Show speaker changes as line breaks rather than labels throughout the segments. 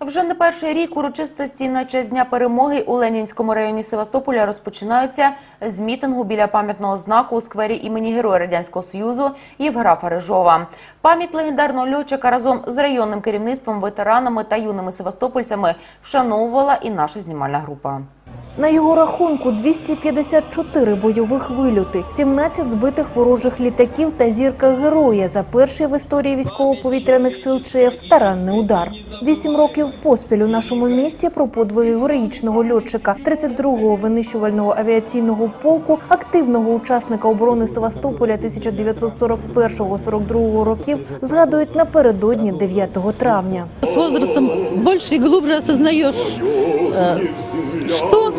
Вже не перший рік урочистості на честь дня перемоги у Ленінському районі Севастополя розпочинаються з мітингу біля пам'ятного знаку у сквері імені Героя Радянського Союзу Євграфа Рижова. Пам'ять легендарного льотчика разом з районним керівництвом, ветеранами та юними севастопольцями вшановувала і наша знімальна група.
На його рахунку 254 бойових вильоти, 17 збитих ворожих літаків та зірка героя за перший в історії військово-повітряних сил ЧФ таранний удар. Вісім років поспіль у нашому місті про подвиги героїчного льотчика 32-го винищувального авіаційного полку, активного учасника оборони Севастополя 1941-42 років згадують напередодні 9 травня.
С возрастом больше и глубже осознаешь, э, что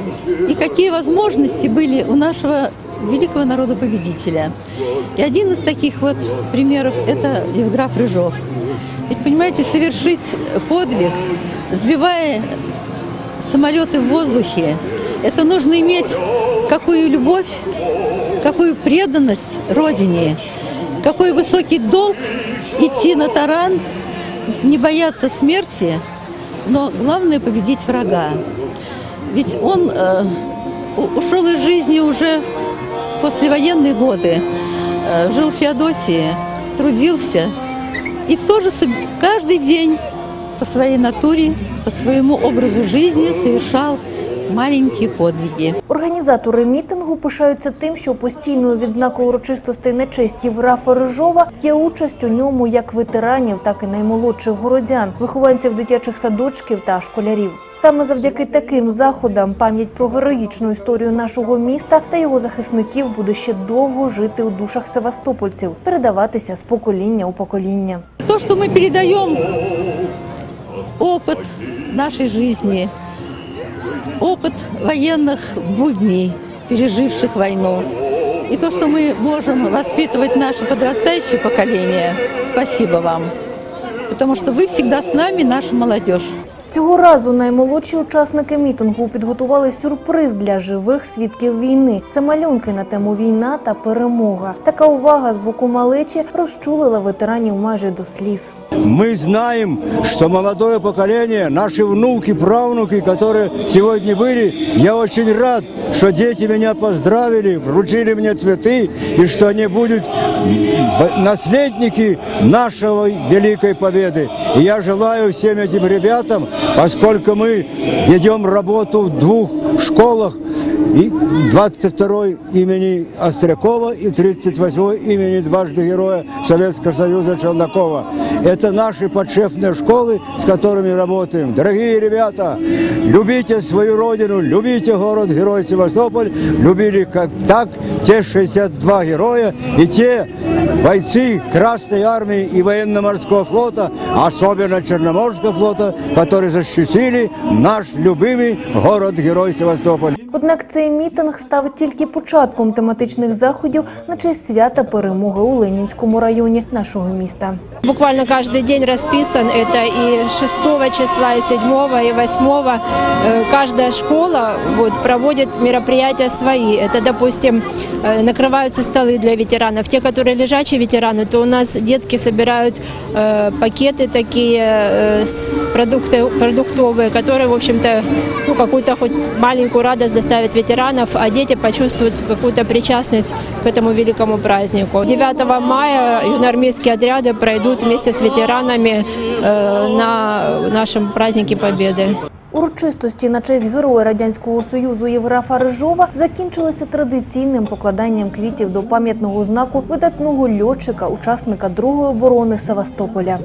и какие возможности были у нашего великого народа-победителя. И один из таких вот примеров – это Евграф Рыжов. Ведь, понимаете, совершить подвиг, сбивая самолеты в воздухе, это нужно иметь какую любовь, какую преданность Родине, какой высокий долг идти на таран, не бояться смерти, но главное победить врага. Ведь он э, ушел из жизни уже послевоенные годы, э, жил в Феодосии, трудился и тоже каждый день по своей натуре, по своему образу жизни совершал маленькие подвиги.
Організатори мітингу пишаються тим, що постійною відзнакою урочистостей на честь Євграфа Рижова є участь у ньому як ветеранів, так і наймолодших городян, вихованців дитячих садочків та школярів. Саме завдяки таким заходам пам'ять про героїчну історію нашого міста та його захисників буде ще довго жити у душах севастопольців, передаватися з покоління у покоління.
То, что мы передаем опыт нашей жизни, опыт военных будней, переживших войну, и то, что мы можем воспитывать наше подрастающее поколение, спасибо вам. Потому что вы всегда с нами, наша молодежь.
Цього разу наймолодші учасники мітингу підготували сюрприз для живих свідків війни. Це малюнки на тему війна та перемога. Така увага з боку малечі розчулила ветеранів майже до сліз.
Мы знаем, что молодое поколение, наши внуки, правнуки, которые сегодня были, я очень рад, что дети меня поздравили, вручили мне цветы, и что они будут наследники нашей великой победы. И я желаю всем этим ребятам, поскольку мы ведем работу в двух школах, и 22 имени Острякова и 38 имени дважды Героя Советского Союза Челнокова. Это наши подшефные школы, с которыми работаем. Дорогие ребята, любите свою родину, любите город-герой Севастополь, любили как так те 62 героя и те бойцы Красной Армии и Военно-Морского флота, особенно Черноморского флота, которые защитили наш любимый город-герой Севастополь.
Однак цей мітинг став тільки початком тематичних заходів на честь свята перемоги у Ленінському районі нашого міста.
Буквально каждый день расписан. Это и 6 числа, и 7, и 8. Э, Каждая школа вот, проводит мероприятия свои. Это, допустим, э, накрываются столы для ветеранов. Те, которые лежачие ветераны, то у нас детки собирают э, пакеты такие э, продукты, продуктовые, которые, в общем-то, ну, какую-то хоть маленькую радость доставят ветеранов, а дети почувствуют какую-то причастность к этому великому празднику. 9 мая юноармейские отряды пройдут вместе с ветеранами э, на нашем празднике Победы.
Урочистості на честь героя радянського союзу Євграфа Рижова закінчилися традиційним покладанням квітів до пам'ятного знаку видатного льотчика, учасника другої оборони Севастополя.